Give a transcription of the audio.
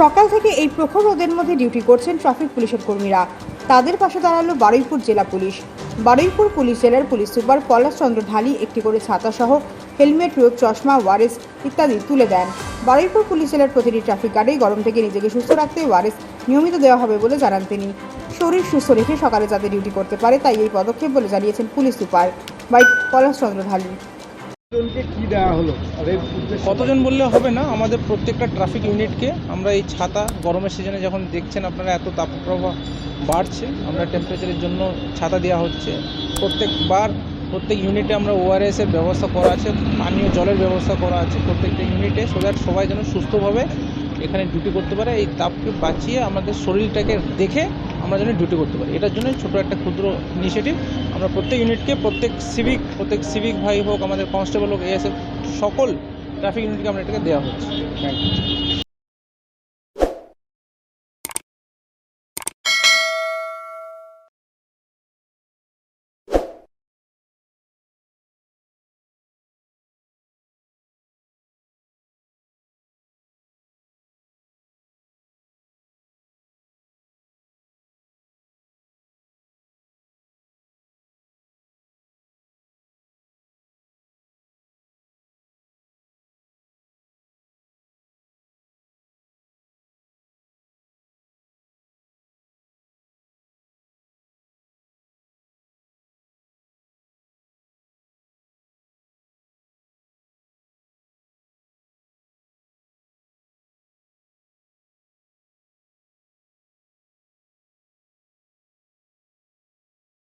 সকাল থেকে এই প্রখর রোদের মধ্যে ডিউটি করছেন ট্রাফিক পুলিশের কর্মীরা। তাদের পাশে দাঁড়াল বারুইপুর জেলা পুলিশ। বারুইপুর পুলিশ জেলার পুলিশ সুপার পলাশ চন্দ্র ঢালি একটি করে ছাতাসহ হেলমেট, রোগ চশমা, ওয়ারেস ইত্যাদি তুলে দেন। বারুইপুর পুলিশ জেলার প্রতিটি ট্রাফিক গার্ডেই গরম থেকে নিজেকে সুস্থ রাখতে ওয়ারেস নিয়মিত দেওয়া হবে বলে জানান তিনি। শরীর সুস্থ রেখে সকালে যাতে ডিউটি করতে পারে তাই এই পদক্ষেপ বলে জানিয়েছেন police super. By Palash Chandra Dhali. কতজন বললে হবে না? আমাদের প্রত্যেকটা ট্রাফিক ইউনিটকে আমরা এই ছাতা গরমের সিজনে যখন দেখছেন আপনারা এত তাপপ্রবাহ বাড়ছে, আমরা টেম্পারেচারের জন্য ছাতা দেওয়া হচ্ছে। প্রত্যেকবার প্রত্যেক ইউনিটে আমরা ওআরএস এর ব্যবস্থা করা আছে, পানীয় জলের ব্যবস্থা করা আছে প্রত্যেকটা ইউনিটে সো দ্যাট সবাই যেন সুস্থভাবে এখানে ডিউটি করতে পারে। এই তাপকে বাঁচিয়ে আমাদের শরীরটাকে দেখে আমরা যেন ডিউটি করতে পারি। এটার জন্য ছোটো একটা ক্ষুদ্র ইনিশিয়েটিভ আমরা প্রত্যেক ইউনিটকে প্রত্যেক সিভিক প্রত্যেক সিভিক ভাই হোক, আমাদের কনস্টেবল হোক এএসএফ সকল ট্রাফিক ইউনিটকে আমরা এটাকে দেওয়া হচ্ছে। Thank you.